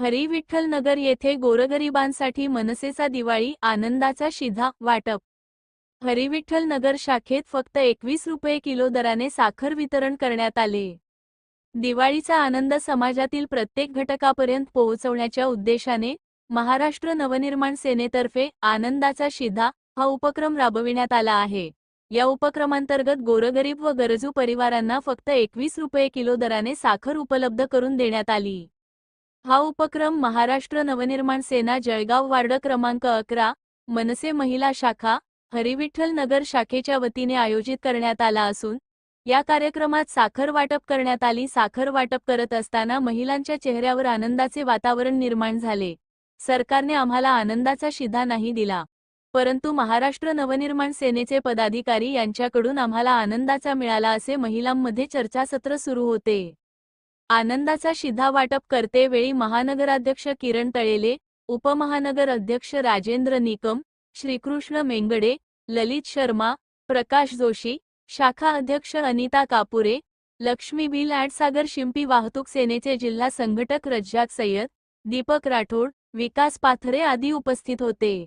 हरी विठ्ठल नगर येथे गोरगरिबांसाठी मनसेचा दिवाळी आनंदाचा शिधा वाटप. हरी विठ्ठल नगर शाखेत फक्त एकवीस रुपये किलो दराने साखर वितरण करण्यात आले. दिवाळीचा आनंद समाजातील प्रत्येक घटकापर्यंत पोहोचवण्याच्या उद्देशाने महाराष्ट्र नवनिर्माण सेनेतर्फे आनंदाचा शिधा हा उपक्रम राबविण्यात आला आहे. या उपक्रमांतर्गत गोरगरीब व गरजू परिवारांना फक्त एकवीस रुपये किलो दराने साखर उपलब्ध करून देण्यात आली. हा उपक्रम महाराष्ट्र नवनिर्माण सेना जळगाव वार्ड क्रमांक अकरा मनसे महिला शाखा हरिविठ्ठल नगर शाखेच्या वतीने आयोजित करण्यात आला असून या कार्यक्रमात साखर वाटप करण्यात आली. साखर वाटप करत असताना महिलांच्या चेहऱ्यावर आनंदाचे वातावरण निर्माण झाले. सरकारने आम्हाला आनंदाचा शिधा नाही दिला. परंतु महाराष्ट्र नवनिर्माण सेनेचे पदाधिकारी यांच्याकडून आम्हाला आनंदाचा मिळाला असे महिलांमध्ये चर्चासत्र सुरू होते. आनंदाचा शिधा वाटप करते वेळी महानगराध्यक्ष किरण तळेले उपमहानगर अध्यक्ष राजेंद्र निकम श्रीकृष्ण मेंगडे ललित शर्मा प्रकाश जोशी शाखा अध्यक्ष अनिता कापुरे लक्ष्मी बिल सागर शिंपी वाहतूक सेनेचे जिल्हा संघटक रज्जाक सय्यद दीपक राठोड विकास पाथरे आदी उपस्थित होते.